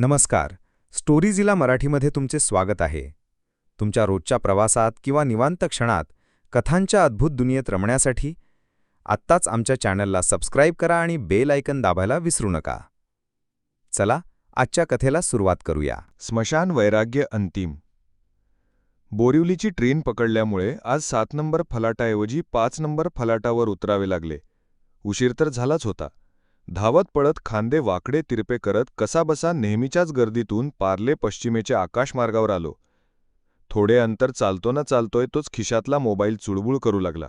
नमस्कार. स्टोरीजीला मराठीमध्ये तुमचे स्वागत आहे. तुमच्या रोजच्या प्रवासात किंवा निवांत क्षणात कथांच्या अद्भुत दुनियेत रमण्यासाठी आत्ताच आमच्या चॅनलला सबस्क्राईब करा आणि बेल आयकन दाबायला विसरू नका. चला आजच्या कथेला सुरुवात करूया. स्मशान वैराग्य अंतिम. बोरिवलीची ट्रेन पकडल्यामुळे आज सात नंबर फलाटाऐवजी पाच नंबर फलाटावर उतरावे लागले. उशीर तर झालाच होता. धावत पळत खांदे वाकडे तिरपे करत कसाबसा नेहमीच्याच गर्दीतून पार्ले पश्चिमेच्या आकाशमार्गावर आलो. थोडे अंतर चालतो ना चालतोय तोच खिशातला मोबाईल चुळबुळ करू लागला.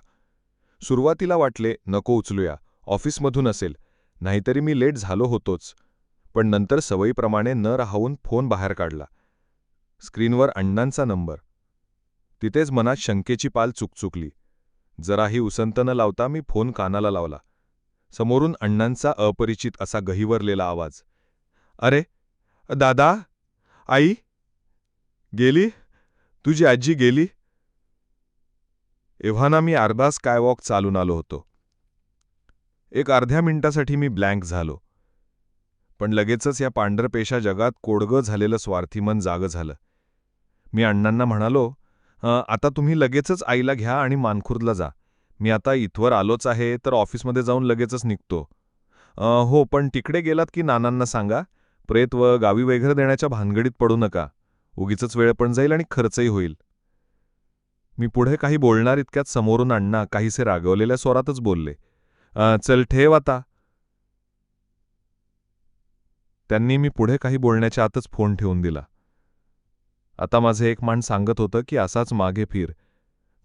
सुरुवातीला वाटले नको उचलूया ऑफिसमधून असेल नाहीतरी मी लेट झालो होतोच. पण नंतर सवयीप्रमाणे न राहून फोन बाहेर काढला. स्क्रीनवर अण्णांचा नंबर. तिथेच मनात शंकेची पाल चुकचुकली. जराही उसंत न लावता मी फोन कानाला लावला. समोरून अण्णांचा अपरिचित असा गहिवरलेला आवाज. अरे दादा आई गेली? तुझी आजी गेली? एव्हाना मी अर्धा स्कायवॉक चालून आलो होतो. एक अर्ध्या मिनिटासाठी मी ब्लँक झालो. पण लगेचच या पांढरपेशा जगात कोडगं झालेलं स्वार्थी मन जागं झालं. मी अण्णांना म्हणालो आता तुम्ही लगेचच आईला घ्या आणि मानखुर्दला जा. मी आता इथवर आलोच आहे तर ऑफिसमध्ये जाऊन लगेचच निघतो. हो पण तिकडे गेलात की नानांना सांगा? प्रेत व गावी वगैरे देण्याच्या भानगडीत पडू नका. उगीच वेळ पण जाईल आणि खर्चही होईल. मी पुढे काही बोलणार इतक्यात समोरून अण्णा काहीसे रागवलेल्या स्वरातच बोलले. चल ठेव आता. त्यांनी मी पुढे काही बोलण्याच्या आतच फोन ठेवून दिला. आता माझे एक मान सांगत होतं की असाच मागे फिर.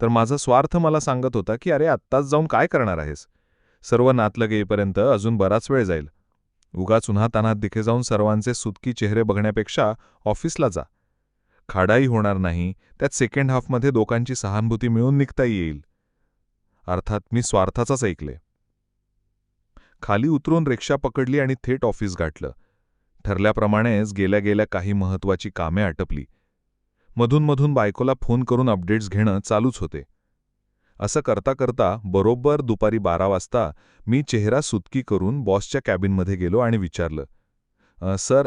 तर माझा स्वार्थ मला सांगत होता की अरे आत्ताच जाऊन काय करणार आहेस? सर्व नातलं येईपर्यंत अजून बराच वेळ जाईल. उगाच उन्हा तानात दिखे जाऊन सर्वांचे सुतकी चेहरे बघण्यापेक्षा ऑफिसला जा. खाडाही होणार नाही त्यात सेकंड हाफमध्ये दोघांची सहानुभूती मिळून निघता येईल. अर्थात मी स्वार्थाचाच ऐकले. खाली उतरून रिक्षा पकडली आणि थेट ऑफिस गाठलं. ठरल्याप्रमाणेच गेल्या गेल्या काही महत्वाची कामे आटपली. मधूनमधून बायकोला फोन करून अपडेट्स घेणं चालूच होते. असं करता करता बरोबर दुपारी बारा वाजता मी चेहरा सुतकी करून बॉसच्या कॅबिनमध्ये गेलो आणि विचारलं sir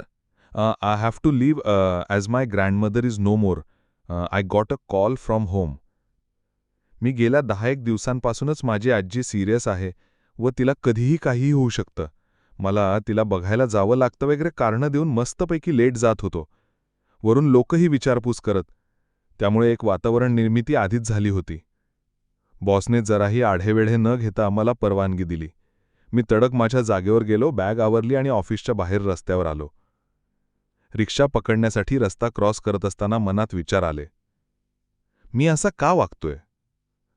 I have to leave as my grandmother is no more I got a call from home. मी गेल्या दहा एक दिवसांपासूनच माझी आजी सिरियस आहे व तिला कधीही काहीही होऊ शकतं. मला तिला बघायला जावं लागतं वगैरे कारणं देऊन मस्तपैकी लेट जात होतो. वरून लोकही विचारपूस करत त्यामुळे एक वातावरण निर्मिती आधीच झाली होती. बॉसने जराही आढेवेढे न घेता मला परवानगी दिली. मी तडक माझ्या जागेवर गेलो बॅग आवरली आणि ऑफिसच्या बाहेर रस्त्यावर आलो. रिक्षा पकडण्यासाठी रस्ता क्रॉस करत असताना मनात विचार आले. मी असा का वागतोय?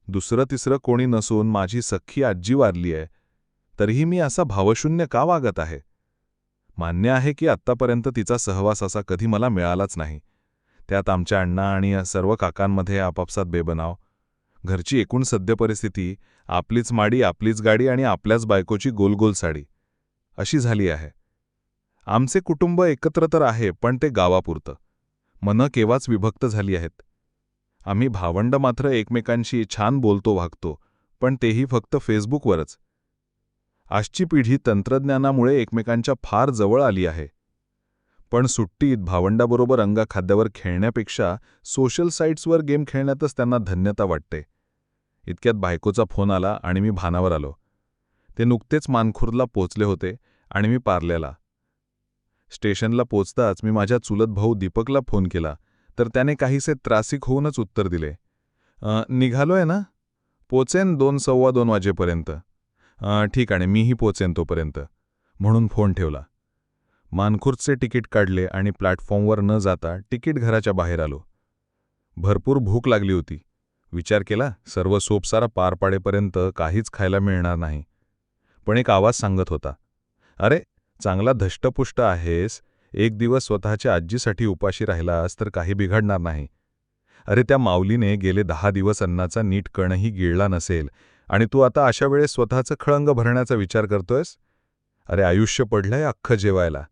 दुसरं तिसरं कोणी नसून माझी सख्खी आजी वारली आहे तरीही मी असा भावशून्य का वागत आहे? मान्य आहे की आत्तापर्यंत तिचा सहवास असा कधी मला मिळालाच नाही. त्यात आमच्या अण्णा आणि सर्व काकांमध्ये आपापसात बेबनाव. घरची एकूण सद्यपरिस्थिती आपलीच माडी आपलीच गाडी आणि आपल्याच बायकोची गोलगोल साडी. अशी झाली आहे. आमचे कुटुंब एकत्र तर आहे पण ते गावापुरतं. मनं केव्हाच विभक्त झाली आहेत. आम्ही भावंड मात्र एकमेकांशी छान बोलतो वागतो पण तेही फक्त फेसबुकवरच. आजची पिढी तंत्रज्ञानामुळे एकमेकांच्या फार जवळ आली आहे. पण सुट्टीत भावंडाबरोबर अंगा खाद्यावर खेळण्यापेक्षा सोशल साईट्सवर गेम खेळण्यातच त्यांना धन्यता वाटते. इतक्यात बायकोचा फोन आला आणि मी भानावर आलो. ते नुकतेच मानखुर्दला पोचले होते आणि मी पार्ल्याला. स्टेशनला पोचताच मी माझ्या चुलत भाऊ दीपकला फोन केला तर त्याने काहीसे त्रासिक होऊनच उत्तर दिले. निघालोय ना? पोचेन दोन सव्वा दोन वाजेपर्यंत. ठीक आहे मीही पोचेन तोपर्यंत. म्हणून फोन ठेवला. मानखुर्दचे तिकीट काढले आणि प्लॅटफॉर्मवर न जाता तिकीट घराच्या बाहेर आलो. भरपूर भूक लागली होती. विचार केला सर्व सोपसारा पार पाडेपर्यंत काहीच खायला मिळणार नाही. पण एक आवाज सांगत होता. अरे चांगला धष्टपुष्ट आहेस. एक दिवस स्वतःच्या आजीसाठी उपाशी राहिलास तर काही बिघडणार नाही. अरे त्या माऊलीने गेले दहा दिवस अन्नाचा नीट कणही गिळला नसेल. आणि तू आता अशा वेळेस स्वतःचं खळंग भरण्याचा विचार करतोयस? अरे आयुष्य पडलंय अख्खं जेवायला.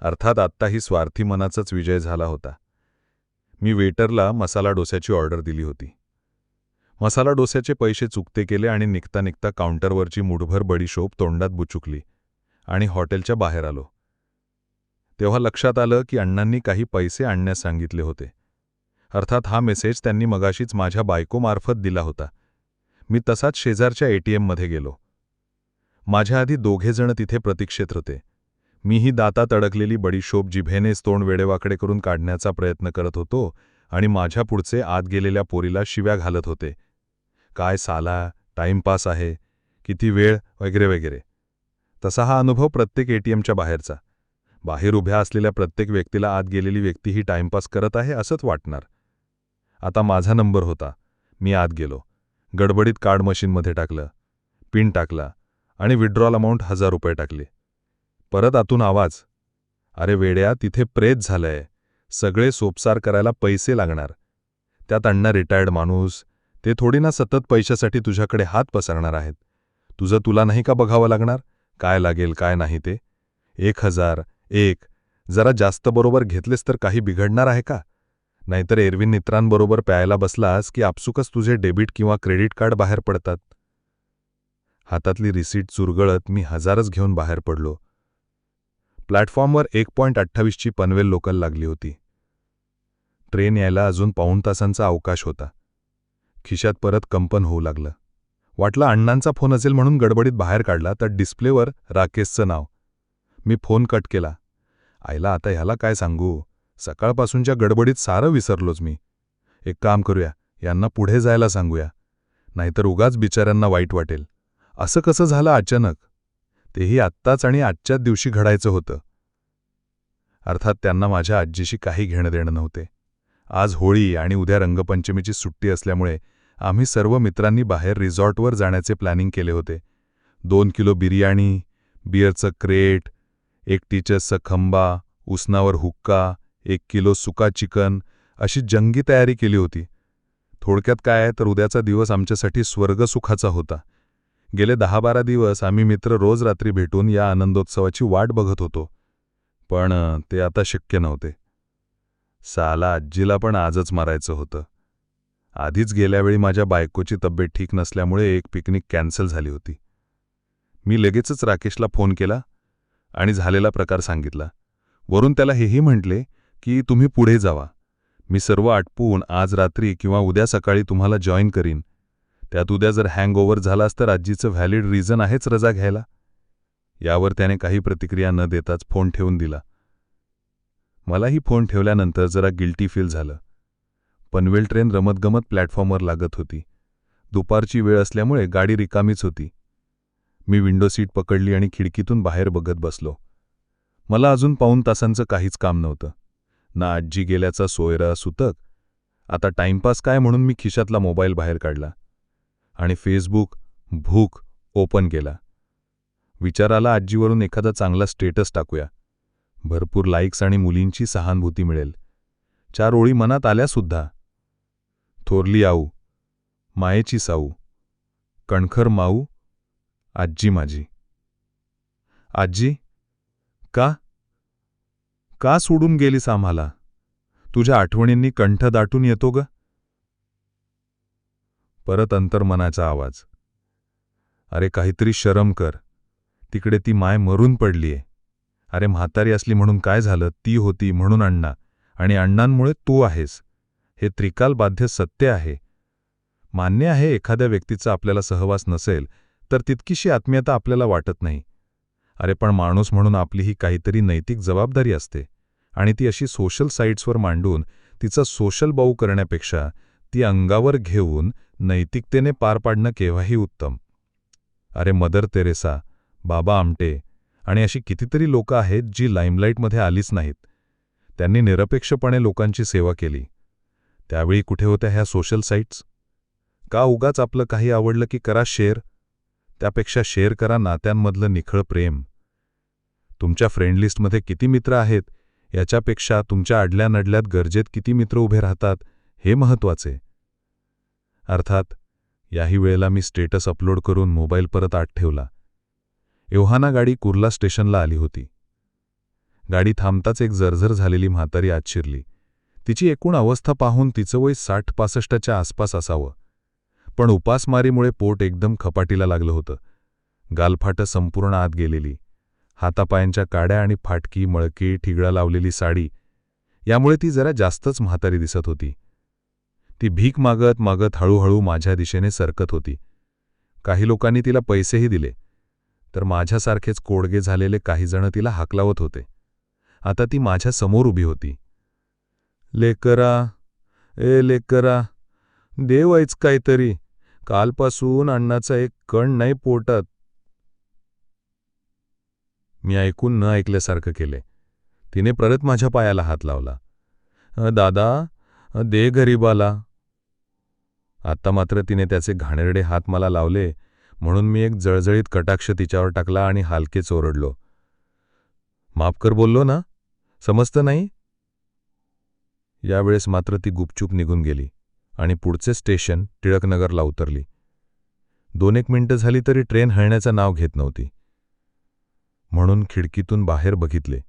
अर्थात आत्ताही स्वार्थी मनाचाच विजय झाला होता. मी वेटरला मसाला डोस्याची ऑर्डर दिली होती. मसाला डोस्याचे पैसे चुकते केले आणि निघता निघता काउंटरवरची मुठभर बडीशोप तोंडात बुचुकली आणि हॉटेलच्या बाहेर आलो. तेव्हा लक्षात आलं की अण्णांनी काही पैसे आणण्यास सांगितले होते. अर्थात हा मेसेज त्यांनी मगाशीच माझ्या बायकोमार्फत दिला होता. मी तसाच शेजारच्या एटीएममध्ये गेलो. माझ्या आधी दोघेजण तिथे प्रतीक्षेत होते. मीही दातात अडकलेली बडीशोप जिभेनेच तोंड वेडेवाकडे करून काढण्याचा प्रयत्न करत होतो आणि माझ्या पुढचे आत गेलेल्या पोरीला शिव्या घालत होते. काय साला टाईमपास आहे. किती वेळ वगैरे वगैरे. तसा हा अनुभव प्रत्येक एटीएमच्या बाहेरचा. बाहेर उभ्या असलेल्या प्रत्येक व्यक्तीला आत गेलेली व्यक्ती ही टाईमपास करत आहे असंच वाटणार. आता माझा नंबर होता. मी आत गेलो. गडबडीत कार्ड मशीनमध्ये टाकलं पिन टाकला आणि विड्रॉल अमाऊंट हजार रुपये टाकले. परत आतून आवाज अरे वेड्या तिथे प्रेत झालंय. सगळे सोपसार करायला पैसे लागणार. त्यात अण्णा रिटायर्ड माणूस ते थोडी ना सतत पैशासाठी तुझ्याकडे हात पसरणार आहेत. तुझं तुला नाही का बघावं लागणार? काय लागेल काय नाही ते? एक हजार एक. जरा जास्त बरोबर घेतलेस तर काही बिघडणार आहे का? नाहीतर एरविन मित्रांबरोबर प्यायला बसलास की आपसुकच तुझे डेबिट किंवा क्रेडिट कार्ड बाहेर पडतात. हातातली रिसीट चुरगळत मी हजारच घेऊन बाहेर पडलो. प्लॅटफॉर्मवर एक पॉईंट अठ्ठावीसची पनवेल लोकल लागली होती. ट्रेन यायला अजून पाऊण तासांचा अवकाश होता. खिशात परत कंपन होऊ लागलं. वाटलं अण्णांचा फोन असेल म्हणून गडबडीत बाहेर काढला तर डिस्प्लेवर राकेशचं नाव. मी फोन कट केला. आईला आता ह्याला काय सांगू? सकाळपासूनच्या गडबडीत सारं विसरलोच मी. एक काम करूया यांना पुढे जायला सांगूया. नाहीतर उगाच बिचाऱ्यांना वाईट वाटेल. असं कसं झालं अचानक? तेही आत्ताच आणि आजच्याच दिवशी घडायचं होतं. अर्थात त्यांना माझ्या आजीशी काही घेणं देणं नव्हते. आज होळी आणि उद्या रंगपंचमीची सुट्टी असल्यामुळे आम्ही सर्व मित्रांनी बाहेर रिसॉर्टवर जाण्याचे प्लॅनिंग केले होते. दोन किलो बिर्याणी बिअरचं क्रेट एक टीचर्सचा खंबा उसनावर हुक्का एक किलो सुका चिकन अशी जंगी तयारी केली होती. थोडक्यात काय आहे तर उद्याचा दिवस आमच्यासाठी स्वर्गसुखाचा होता. गेले दहा बारा दिवस आम्ही मित्र रोज रात्री भेटून या आनंदोत्सवाची वाट बघत होतो. पण ते आता शक्य नव्हते. साला आजीला पण आजच मारायचं होतं. आधीच गेल्यावेळी माझ्या बायकोची तब्येत ठीक नसल्यामुळे एक पिकनिक कॅन्सल झाली होती. मी लगेचच राकेशला फोन केला आणि झालेला प्रकार सांगितला. वरून त्याला हेही म्हटले की तुम्ही पुढे जावा. मी सर्व आटपून आज रात्री किंवा उद्या सकाळी तुम्हाला जॉईन करीन. त्यात उद्या जर हँगओव्हर झालास तर आजीचं व्हॅलिड रिझन आहेच रजा घ्यायला. यावर त्याने काही प्रतिक्रिया न देताच फोन ठेवून दिला. मलाही फोन ठेवल्यानंतर जरा गिल्टी फील झालं. पनवेल ट्रेन रमतगमत प्लॅटफॉर्मवर लागत होती. दुपारची वेळ असल्यामुळे गाडी रिकामीच होती. मी विंडो सीट पकडली आणि खिडकीतून बाहेर बघत बसलो. मला अजून पाऊण तासांचं काहीच काम नव्हतं. ना आजी गेल्याचा सोयरा सुतक. आता टाइमपास काय म्हणून मी खिशातला मोबाईल बाहेर काढला? आणि फेसबुक भूक ओपन केला. विचाराला आजीवरून एखादा चांगला स्टेटस टाकूया. भरपूर लाईक्स आणि मुलींची सहानुभूती मिळेल. चार ओळी मनात आल्यासुद्धा थोरली आऊ मायेची साऊ कणखर माऊ आजी माझी. आजी का? का सोडून गेलीस आम्हाला? तुझ्या आठवणींनी कंठ दाटून येतो ग. परत अंतर्मनाचा आवाज. अरे काहीतरी शरम कर. तिकडे ती माय मरून पडलीये. अरे म्हातारी असली म्हणून काय झालं? ती होती म्हणून अण्णा. आणि अण्णांमुळे तू आहेस. हे त्रिकाल बाध्य सत्य आहे. मान्य आहे एखाद्या व्यक्तीचा आपल्याला सहवास नसेल तर तितकीशी आत्मीयता आपल्याला वाटत नाही. अरे पण माणूस म्हणून आपली ही काहीतरी नैतिक जबाबदारी असते. आणि ती अशी सोशल साईट्सवर मांडून तिचा सोशल बाऊ करण्यापेक्षा ती अंगावर घेऊन नैतिकतेने पार पाडणं केव्हाही उत्तम. अरे मदर तेरेसा बाबा आमटे आणि अशी कितीतरी लोकं आहेत जी लाईमलाईटमध्ये आलीच नाहीत. त्यांनी निरपेक्षपणे लोकांची सेवा केली. त्यावेळी कुठे होत्या ह्या सोशल साईट्स का उगाच आपलं काही आवडलं की करा शेअर त्यापेक्षा शेअर करा नात्यांमधलं निखळ प्रेम. तुमच्या फ्रेंडलिस्टमध्ये किती मित्र आहेत? याच्यापेक्षा तुमच्या आडल्या नडल्यात गरजेत किती मित्र उभे राहतात हे महत्त्वाचे अर्थात याही वेळेला मी स्टेटस अपलोड करून मोबाईल परत आत ठेवला. एव्हाना गाडी कुर्ला स्टेशनला आली होती. गाडी थांबताच एक जर्जर झालेली म्हातारी आत शिरली. तिची एकूण अवस्था पाहून तिचं वय साठ पासष्टच्या आसपास असावं. पण उपासमारीमुळे पोट एकदम खपाटीला लागलं होतं. गालफाटं संपूर्ण आत गेलेली. हातापायांच्या काड्या आणि फाटकी मळकी ठिगळा लावलेली साडी. यामुळे ती जरा जास्तच म्हातारी दिसत होती. ती भीक मागत मागत हळूहळू माझ्या दिशेने सरकत होती. काही लोकांनी तिला पैसेही दिले. तर माझ्यासारखेच कोडगे झालेले काहीजणं तिला हाकलावत होते. आता ती माझ्यासमोर उभी होती. लेकरा ए लेकरा देवायच काहीतरी. कालपासून अण्णाचा एक कण नाही पोटात. मी ऐकून न ऐकल्यासारखं केले. तिने परत माझ्या पायाला हात लावला. दादा दे गरीबाला. आत्ता मात्र तिने त्याचे घाणेरडे हात मला लावले म्हणून मी एक जळजळीत कटाक्ष तिच्यावर टाकला आणि हालके ओरडलो. माफ कर बोललो ना? समजतं नाही? यावेळेस मात्र ती गुपचूप निघून गेली आणि पुढचे स्टेशन टिळकनगरला उतरली. दोन एक मिनिटं झाली तरी ट्रेन हळण्याचं नाव घेत नव्हती. म्हणून खिडकीतून बाहेर बघितले.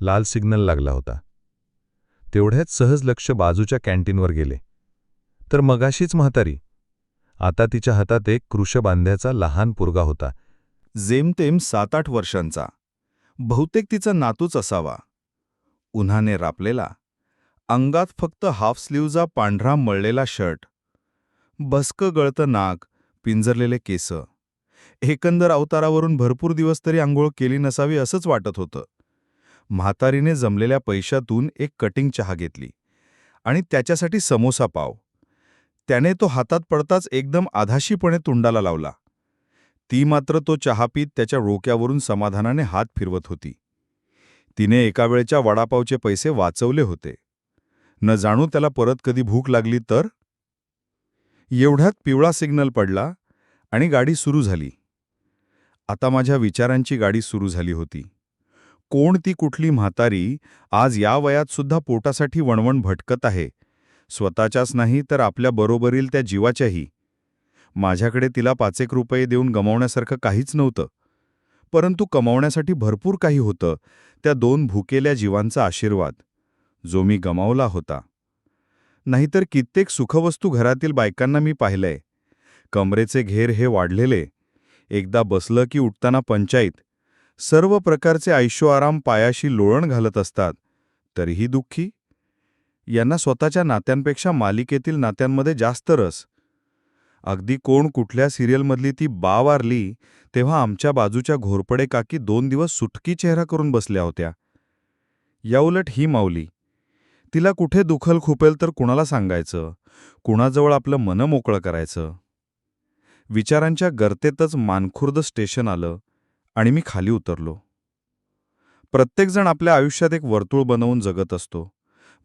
लाल सिग्नल लागला होता. तेवढ्याच सहज लक्ष बाजूच्या कॅन्टीनवर गेले. तर मगाशीच म्हातारी. आता तिच्या हातात एक कृषबांध्याचा लहान पुरगा होता. जेमतेम सात आठ वर्षांचा. बहुतेक तिचा नातूच असावा. उन्हाने रापलेला. अंगात फक्त हाफ स्लीवचा पांढरा मळलेला शर्ट. बसकं गळतं नाक पिंजरलेले केस. एकंदर अवतारावरून भरपूर दिवस तरी आंघोळ केली नसावी असंच वाटत होतं. म्हातारीने जमलेल्या पैशातून एक कटिंग चहा घेतली आणि त्याच्यासाठी समोसा पाव. त्याने तो हातात पडताच एकदम आधाशीपणे तुंडाला लावला. ती मात्र तो चहा पीत त्याच्या डोक्यावरून समाधानाने हात फिरवत होती. तिने एका वेळच्या वडापावचे पैसे वाचवले होते. न जाणू त्याला परत कधी भूक लागली तर? एवढ्यात पिवळा सिग्नल पडला आणि गाडी सुरू झाली. आता माझ्या विचारांची गाडी सुरू झाली होती. कोण ती कुठली म्हातारी आज या वयात सुद्धा पोटासाठी वणवण भटकत आहे. स्वतःच्याच नाही तर आपल्या बरोबरील त्या जीवाच्याही. माझ्याकडे तिला पाचेक रुपये देऊन गमावण्यासारखं काहीच नव्हतं. परंतु कमावण्यासाठी भरपूर काही होतं त्या दोन भुकेल्या जीवांचा आशीर्वाद. जो मी गमावला होता. नाहीतर कित्येक सुखवस्तू घरातील बायकांना मी पाहिलंय. कमरेचे घेर हे वाढलेले. एकदा बसलं की उठताना पंचायत सर्व प्रकारचे ऐशोआराम पायाशी लोळण घालत असतात. तरीही दुःखी? यांना स्वतःच्या नात्यांपेक्षा मालिकेतील नात्यांमध्ये जास्त रस. अगदी कोण कुठल्या सिरियलमधली ती बा वारली तेव्हा आमच्या बाजूच्या घोरपडे काकी दोन दिवस सुटकी चेहरा करून बसल्या होत्या. याउलट ही माऊली. तिला कुठे दुखल खुपेल तर कुणाला सांगायचं? कुणाजवळ आपलं मन मोकळं करायचं? विचारांच्या गर्तेतच मानखुर्द स्टेशन आलं आणि मी खाली उतरलो. प्रत्येकजण आपल्या आयुष्यात एक वर्तुळ बनवून जगत असतो.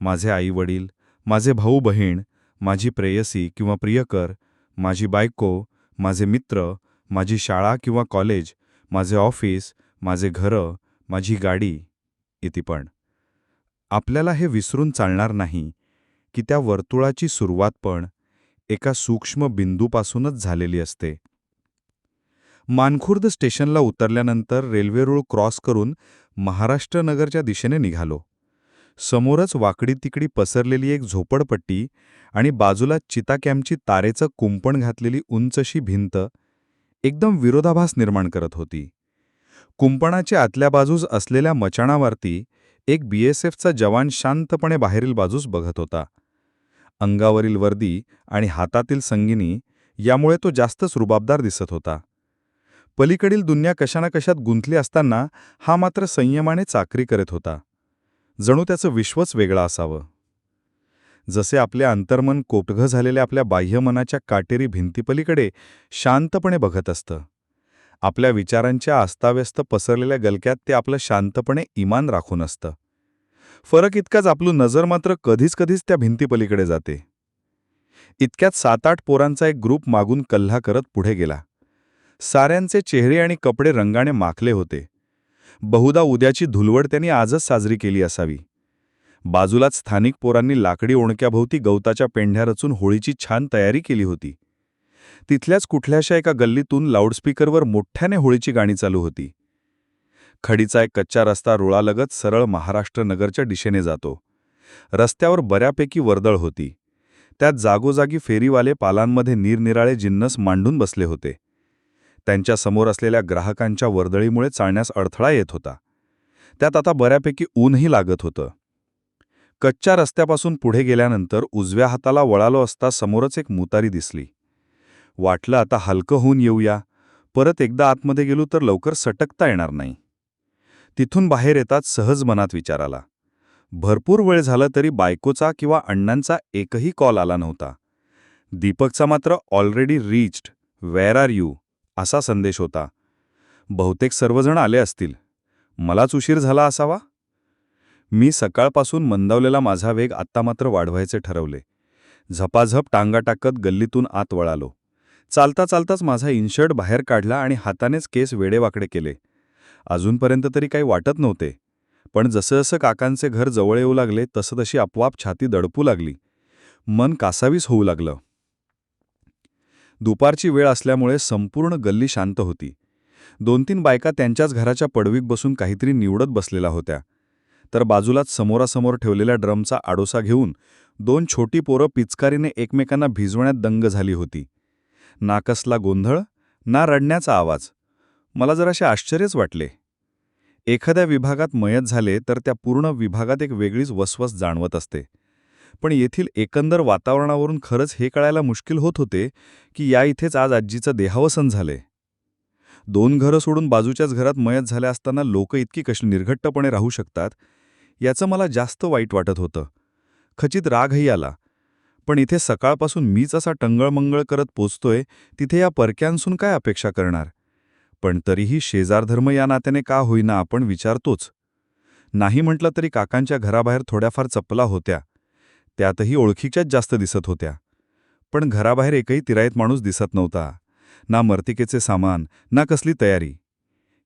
माझे आईवडील माझे भाऊ बहीण माझी प्रेयसी किंवा प्रियकर माझी बायको माझे मित्र माझी शाळा किंवा कॉलेज माझे ऑफिस माझे घरं माझी गाडी इति पण. आपल्याला हे विसरून चालणार नाही की त्या वर्तुळाची सुरुवात पण एका सूक्ष्म बिंदूपासूनच झालेली असते. मानखुर्द स्टेशनला उतरल्यानंतर रेल्वे रूळ क्रॉस करून महाराष्ट्र नगरच्या दिशेने निघालो. समोरच वाकडी तिकडी पसरलेली एक झोपडपट्टी आणि बाजूला चिताकॅम्पची तारेचं कुंपण घातलेली उंचशी भिंत एकदम विरोधाभास निर्माण करत होती. कुंपणाच्या आतल्या बाजूस असलेल्या मचाणावरती एक बीएसएफचा जवान शांतपणे बाहेरील बाजूस बघत होता. अंगावरील वर्दी आणि हातातील संगिनी यामुळे तो जास्तच रुबाबदार दिसत होता. पलीकडील दुनिया कशाना कशात गुंतली असताना हा मात्र संयमाने चाकरी करत होता. जणू त्याचं विश्वच वेगळं असावं. जसे आपले अंतर्मन कोटघं झालेल्या आपल्या बाह्यमनाच्या काटेरी भिंतीपलीकडे शांतपणे बघत असतं. आपल्या विचारांच्या अस्ताव्यस्त पसरलेल्या गलक्यात ते आपलं शांतपणे इमान राखून असतं. फरक इतकाच आपलू नजर मात्र कधीच कधीच त्या भिंतीपलीकडे जाते. इतक्यात सात आठ पोरांचा एक ग्रुप मागून कल्हा करत पुढे गेला. साऱ्यांचे चेहरे आणि कपडे रंगाने माखले होते. बहुधा उद्याची धुलवड त्यांनी आजच साजरी केली असावी. बाजूलाच स्थानिक पोरांनी लाकडी ओणक्याभोवती गवताच्या पेंढ्या रचून होळीची छान तयारी केली होती. तिथल्याच कुठल्याशा एका गल्लीतून लाऊडस्पीकरवर मोठ्याने होळीची गाणी चालू होती. खडीचा एक कच्चा रस्ता रुळालगत सरळ महाराष्ट्र नगरच्या दिशेने जातो. रस्त्यावर बऱ्यापैकी वर्दळ होती. त्यात जागोजागी फेरीवाले पालांमध्ये निरनिराळे जिन्नस मांडून बसले होते. त्यांच्यासमोर असलेल्या ग्राहकांच्या वर्दळीमुळे चालण्यास अडथळा येत होता. त्यात आता बऱ्यापैकी ऊनही लागत होतं. कच्च्या रस्त्यापासून पुढे गेल्यानंतर उजव्या हाताला वळालो असता समोरच एक मुतारी दिसली. वाटलं आता हलकं होऊन येऊया. परत एकदा आतमध्ये गेलो तर लवकर सटकता येणार नाही. तिथून बाहेर येताच सहज मनात विचार आला भरपूर वेळ झाला तरी बायकोचा किंवा अण्णांचा एकही कॉल आला नव्हता. दीपकचा मात्र already reached where are you असा संदेश होता. बहुतेक सर्वजण आले असतील. मलाच उशीर झाला असावा? मी सकाळपासून मंदावलेला माझा वेग आत्ता मात्र वाढवायचे ठरवले. झपाझप टांगा टाकत गल्लीतून आत वळालो. चालता चालताच माझा इनशर्ट बाहेर काढला आणि हातानेच केस वेडेवाकडे केले. अजूनपर्यंत तरी काही वाटत नव्हते. पण जसं जसं काकांचे घर जवळ येऊ लागले तसं तशी आपोआप छाती दडपू लागली. मन कासावीस होऊ लागलं. दुपारची वेळ असल्यामुळे संपूर्ण गल्ली शांत होती. दोन तीन बायका त्यांच्याच घराच्या पडवीत बसून काहीतरी निवडत बसलेल्या होत्या. तर बाजूलाच समोरासमोर ठेवलेल्या ड्रमचा आडोसा घेऊन दोन छोटी पोरं पिचकारीने एकमेकांना भिजवण्यात दंग झाली होती. ना कसला गोंधळ ना रडण्याचा आवाज. मला जराशे आश्चर्यच वाटले. एखाद्या विभागात मयत झाले तर त्या पूर्ण विभागात एक वेगळीच वसवस जाणवत असते. पण येथील एकंदर वातावरणावरून खरंच हे कळायला मुश्किल होत होते की या इथेच आज आजीचं देहावसन झाले. दोन घरं सोडून बाजूच्याच घरात मयत झाल्या असताना लोक इतकी कशी निर्घट्टपणे राहू शकतात? याचं मला जास्त वाईट वाटत होतं. खचित रागही आला. पण इथे सकाळपासून मीच असा टंगळमंगळ करत पोचतोय तिथे या परक्यांसून काय अपेक्षा करणार? पण तरीही शेजारधर्म या नात्याने का होईना आपण विचारतोच. नाही म्हटलं तरी काकांच्या घराबाहेर थोड्याफार चपला होत्या. त्यातही ओळखीच्याच जास्त दिसत होत्या. पण घराबाहेर एकही तिरायत माणूस दिसत नव्हता. ना मर्तिकेचे सामान ना कसली तयारी.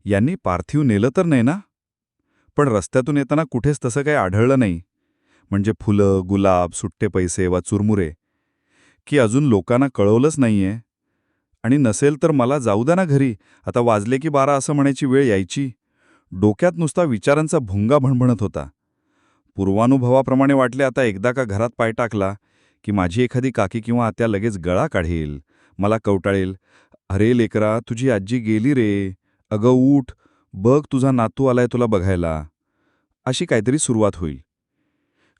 यांनी पार्थिव नेलं तर नाही ना? पण रस्त्यातून येताना कुठेच तसं काही आढळलं नाही. म्हणजे फुलं गुलाब सुट्टे पैसे वा चुरमुरे. की अजून लोकांना कळवलंच नाहीये. आणि नसेल तर मला जाऊ द्या ना घरी. आता वाजले की बारा असं म्हणायची वेळ यायची. डोक्यात नुसता विचारांचा भुंगा भणभणत होता. पूर्वानुभवाप्रमाणे वाटले आता एकदा का घरात पाय टाकला की माझी एखादी काकी किंवा आत्या लगेच गळा काढेल. मला कवटाळेल. अरे लेकरा तुझी आजी गेली रे. अगं उठ. बघ तुझा नातू आलाय तुला बघायला. अशी काहीतरी सुरुवात होईल.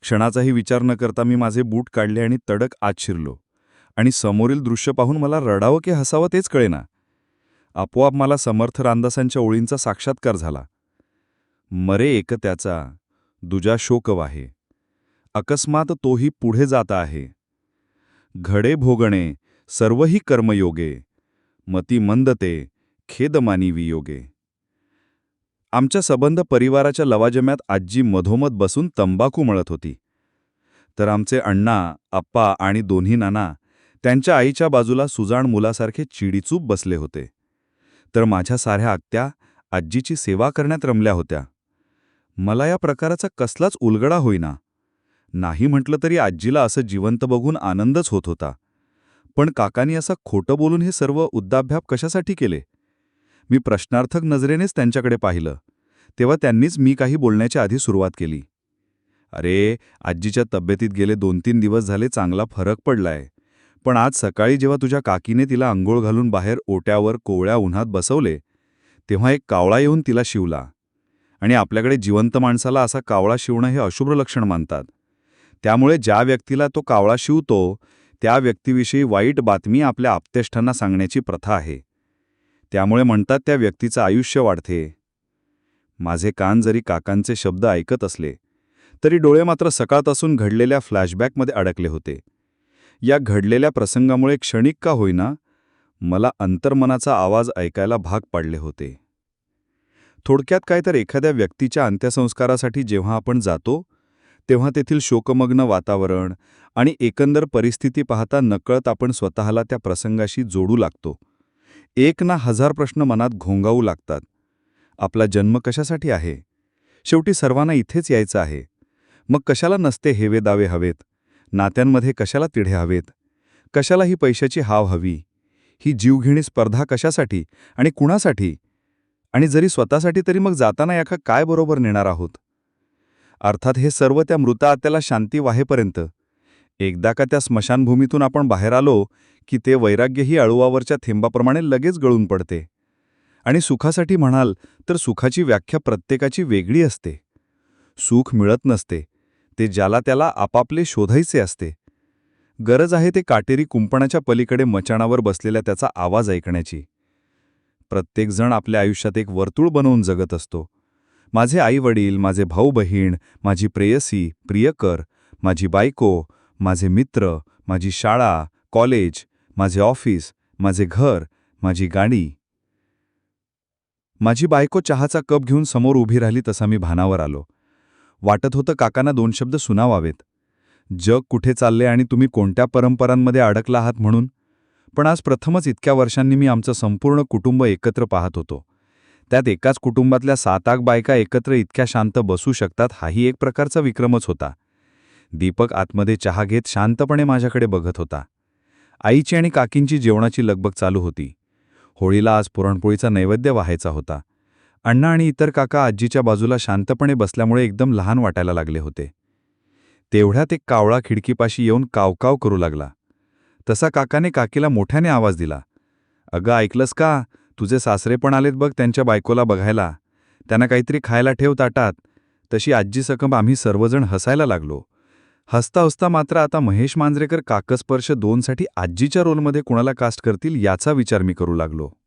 क्षणाचाही विचार न करता मी माझे बूट काढले आणि तडक आत शिरलो. आणि समोरील दृश्य पाहून मला रडावं की हसावं तेच कळेना. आपोआप मला समर्थ रामदासांच्या ओळींचा साक्षात्कार झाला. मरे एक त्याचा दुजा शोकव आहे. अकस्मात तोही पुढे जाता आहे. घडे भोगणे सर्वही कर्मयोगे. मती मंदते खेदमानी वियोगे. आमच्या सबंध परिवाराच्या लवाजम्यात आजी मधोमध बसून तंबाखू मळत होती. तर आमचे अण्णा आप्पा आणि दोन्ही नाना त्यांच्या आईच्या बाजूला सुजाण मुलासारखे चिडीचूप बसले होते. तर माझ्या साऱ्या आत्या आजीची सेवा करण्यात रमल्या होत्या. मला या प्रकाराचा कसलाच उलगडा होईना. नाही म्हटलं तरी आजीला असं जिवंत बघून आनंदच होत होता. पण काकांनी असं खोटं बोलून हे सर्व उद्दाभ्याप कशासाठी केले? मी प्रश्नार्थक नजरेनेच त्यांच्याकडे पाहिलं. तेव्हा त्यांनीच मी काही बोलण्याच्या आधी सुरुवात केली. अरे आजीच्या तब्येतीत गेले दोन तीन दिवस झाले चांगला फरक पडलाय. पण आज सकाळी जेव्हा तुझ्या काकीने तिला आंघोळ घालून बाहेर ओट्यावर कोवळ्या उन्हात बसवले तेव्हा एक कावळा येऊन तिला शिवला. आणि आपल्याकडे जिवंत माणसाला असा कावळा शिवणं हे अशुभ्र लक्षण मानतात. त्यामुळे ज्या व्यक्तीला तो कावळा शिवतो त्या व्यक्तीविषयी वाईट बातमी आपल्या आपतेष्ठांना सांगण्याची प्रथा आहे. त्यामुळे म्हणतात त्या व्यक्तीचं आयुष्य वाढते. माझे कान जरी काकांचे शब्द ऐकत असले तरी डोळे मात्र सकाळपासून घडलेल्या फ्लॅशबॅकमध्ये अडकले होते. या घडलेल्या प्रसंगामुळे क्षणिक का होईना मला अंतर्मनाचा आवाज ऐकायला भाग पाडले होते. थोडक्यात काय तर एखाद्या व्यक्तीच्या अंत्यसंस्कारासाठी जेव्हा आपण जातो तेव्हा तेथील शोकमग्न वातावरण आणि एकंदर परिस्थिती पाहता नकळत आपण स्वतःला त्या प्रसंगाशी जोडू लागतो. एक ना हजार प्रश्न मनात घोंगावू लागतात. आपला जन्म कशासाठी आहे? शेवटी सर्वांना इथेच यायचं आहे. मग कशाला नसते हेवे दावे हवेत? नात्यांमध्ये कशाला तिढे हवेत? कशाला ही पैशाची हाव हवी? ही जीवघेणी स्पर्धा कशासाठी आणि कुणासाठी? आणि जरी स्वतःसाठी तरी मग जाताना याखा काय बरोबर नेणार आहोत? अर्थात हे सर्व त्या मृत आत्याला शांती वाहेपर्यंत. एकदा का त्या स्मशानभूमीतून आपण बाहेर आलो की ते वैराग्यही अळुवावरच्या थेंबाप्रमाणे लगेच गळून पडते. आणि सुखासाठी म्हणाल तर सुखाची व्याख्या प्रत्येकाची वेगळी असते. सुख मिळत नसते. ते ज्याला त्याला आपापले शोधायचे असते. गरज आहे ते काटेरी कुंपणाच्या पलीकडे मचाणावर बसलेल्या त्याचा आवाज ऐकण्याची. प्रत्येकजण आपल्या आयुष्यात एक वर्तुळ बनवून जगत असतो. माझे आईवडील माझे भाऊ बहीण माझी प्रेयसी प्रियकर माझी बायको माझे मित्र माझी शाळा कॉलेज माझे ऑफिस माझे घर माझी गाडी माझी बायको चहाचा कप घेऊन समोर उभी राहिली तसा मी भानावर आलो. वाटत होतं काकांना दोन शब्द सुनावावेत. जग कुठे चालले आणि तुम्ही कोणत्या परंपरांमध्ये अडकला आहात म्हणून? पण आज प्रथमच इतक्या वर्षांनी मी आमचं संपूर्ण कुटुंब एकत्र पाहत होतो. त्यात एकाच कुटुंबातल्या सात आठ बायका एकत्र इतक्या शांत बसू शकतात हाही एक प्रकारचा विक्रमच होता. दीपक आतमध्ये चहा घेत शांतपणे माझ्याकडे बघत होता. आईची आणि काकींची जेवणाची लगबग चालू होती. होळीला आज पुरणपोळीचा नैवेद्य व्हायचा होता. अण्णा आणि इतर काका आजीच्या बाजूला शांतपणे बसल्यामुळे एकदम लहान वाटायला लागले होते. तेवढ्यात एक कावळा खिडकीपाशी येऊन कावकाव करू लागला. तसा काकाने काकीला मोठ्याने आवाज दिला. अगं ऐकलंस का? तुझे सासरे पण आलेत बघ त्यांच्या बायकोला बघायला. त्यांना काहीतरी खायला ठेव ताटात. तशी आजी सकम आम्ही सर्वजण हसायला लागलो. हसता हसता मात्र आता महेश मांजरेकर काकस्पर्श दोनसाठी आजीच्या रोलमध्ये कुणाला कास्ट करतील याचा विचार मी करू लागलो.